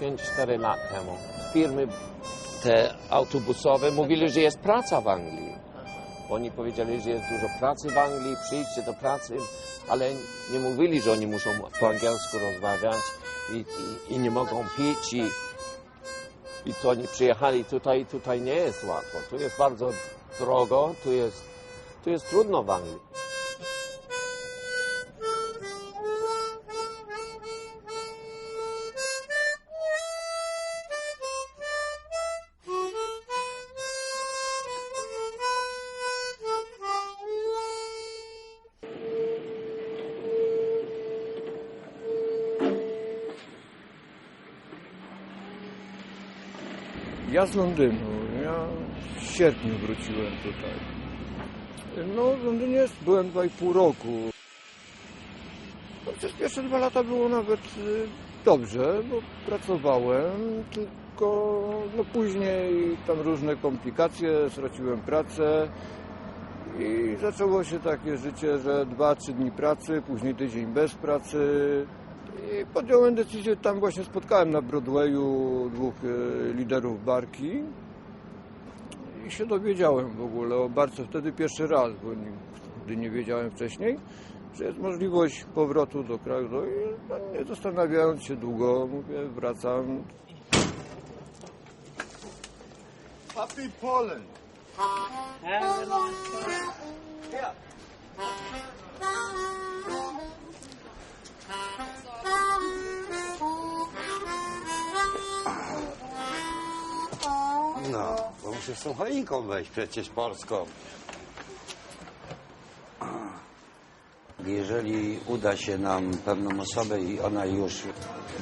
5-4 lat temu. Firmy te autobusowe mówili, że jest praca w Anglii. Oni powiedzieli, że jest dużo pracy w Anglii, przyjdźcie do pracy, ale nie mówili, że oni muszą po angielsku rozmawiać i, i, i nie mogą pić i, i to oni przyjechali tutaj, tutaj nie jest łatwo. Tu jest bardzo drogo, tu jest, tu jest trudno w Anglii. Ja z Londynu. Ja w sierpniu wróciłem tutaj. No, w Londynie byłem 2,5 roku. No, przez pierwsze dwa lata było nawet y, dobrze, bo pracowałem, tylko no, później tam różne komplikacje, straciłem pracę i zaczęło się takie życie, że dwa, trzy dni pracy, później tydzień bez pracy. Podjąłem decyzję, tam właśnie spotkałem na Broadwayu dwóch e, liderów barki i się dowiedziałem w ogóle o barce wtedy pierwszy raz, bo nigdy nie wiedziałem wcześniej, że jest możliwość powrotu do kraju. No i no, nie zastanawiając się długo, mówię, wracam. Happy Poland! No, bo muszę z tą choinką wejść przecież polską. Jeżeli uda się nam pewną osobę i ona już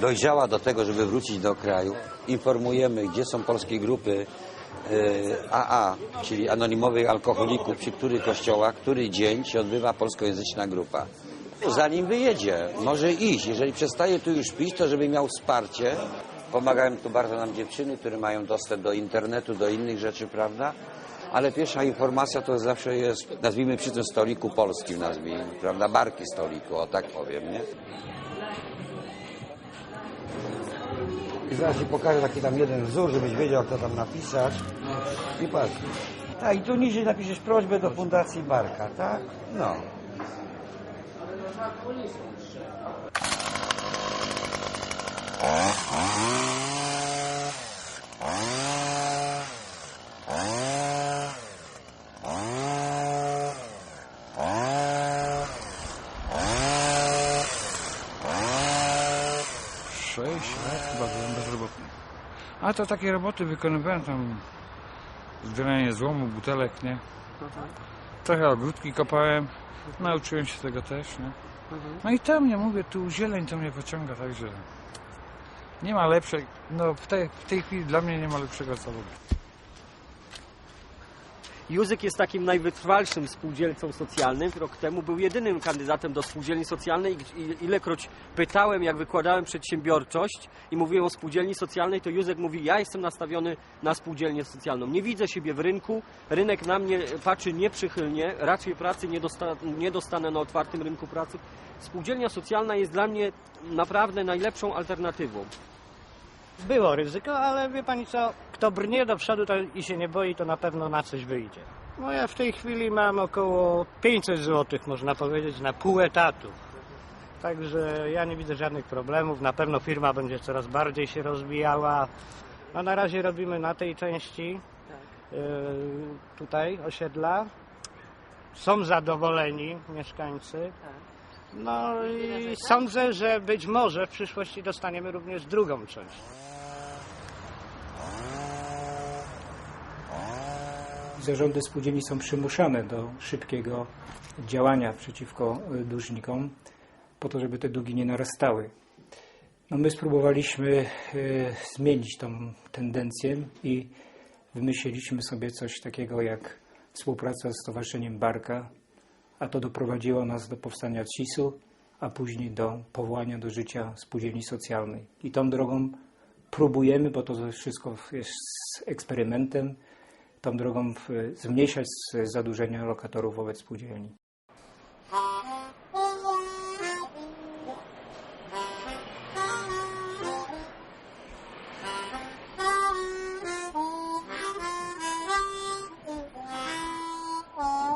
dojrzała do tego, żeby wrócić do kraju, informujemy, gdzie są polskie grupy AA, czyli anonimowych alkoholików, przy których kościołach, który dzień się odbywa polskojęzyczna grupa. Zanim wyjedzie, może iść. Jeżeli przestaje tu już pić, to żeby miał wsparcie. Pomagają tu bardzo nam dziewczyny, które mają dostęp do internetu, do innych rzeczy, prawda? Ale pierwsza informacja to zawsze jest, nazwijmy przy tym stoliku polskim, nazwijmy, prawda? Barki stoliku, o tak powiem, nie? I zaraz Ci pokażę taki tam jeden wzór, żebyś wiedział, kto tam napisać. I patrz. Tak, i tu niżej napiszesz prośbę do Fundacji Barka, tak? No. Sześć lat chyba byłem bezrobotny. A to takie roboty wykonywałem tam zbieranie złomu, butelek, nie? Trochę ogródki kopałem. Nauczyłem się tego też, nie? No i to mnie, mówię, tu zieleń to mnie pociąga, także nie ma lepszej, no w tej, w tej chwili dla mnie nie ma lepszego zawodu. Józek jest takim najwytrwalszym spółdzielcą socjalnym. Rok temu był jedynym kandydatem do spółdzielni socjalnej i ilekroć pytałem, jak wykładałem przedsiębiorczość i mówiłem o spółdzielni socjalnej, to Józek mówi, ja jestem nastawiony na spółdzielnię socjalną. Nie widzę siebie w rynku, rynek na mnie patrzy nieprzychylnie, raczej pracy nie, dosta nie dostanę na otwartym rynku pracy. Spółdzielnia socjalna jest dla mnie naprawdę najlepszą alternatywą. Było ryzyko, ale wie pani co, kto brnie do przodu to i się nie boi, to na pewno na coś wyjdzie. No ja w tej chwili mam około 500 zł, można powiedzieć, na pół etatu. Także ja nie widzę żadnych problemów. Na pewno firma będzie coraz bardziej się rozwijała. A na razie robimy na tej części yy, tutaj osiedla. Są zadowoleni mieszkańcy. No i sądzę, że być może w przyszłości dostaniemy również drugą część. Zarządy spółdzielni są przymuszane do szybkiego działania przeciwko y, dłużnikom, po to, żeby te długi nie narastały. No my spróbowaliśmy y, zmienić tą tendencję i wymyśliliśmy sobie coś takiego jak współpraca z Stowarzyszeniem Barka, a to doprowadziło nas do powstania CIS-u, a później do powołania do życia spółdzielni socjalnej. I tą drogą próbujemy, bo to wszystko jest eksperymentem, tą drogą zmniejszać zadłużenia lokatorów wobec spółdzielni.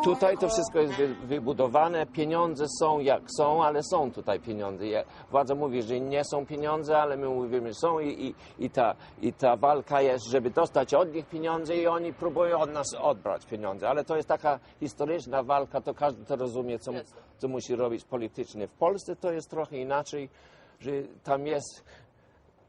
Tutaj to wszystko jest wy, wybudowane, pieniądze są jak są, ale są tutaj pieniądze. Władza mówi, że nie są pieniądze, ale my mówimy, że są i, i, i, ta, i ta walka jest, żeby dostać od nich pieniądze i oni próbują od nas odbrać pieniądze. Ale to jest taka historyczna walka, to każdy to rozumie, co, co musi robić politycznie. W Polsce to jest trochę inaczej, że tam jest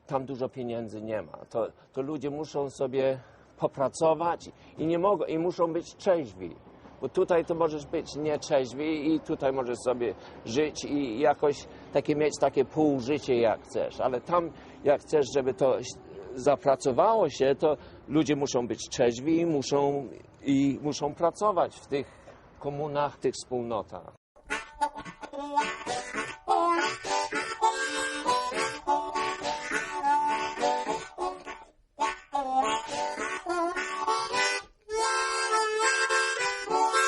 tam dużo pieniędzy nie ma. To, to ludzie muszą sobie popracować i nie mogą, i muszą być trzeźwi. Bo tutaj to możesz być nieczeźwi i tutaj możesz sobie żyć i jakoś takie mieć takie pół życie jak chcesz. Ale tam jak chcesz, żeby to zapracowało się, to ludzie muszą być trzeźwi i muszą, i muszą pracować w tych komunach, tych wspólnotach.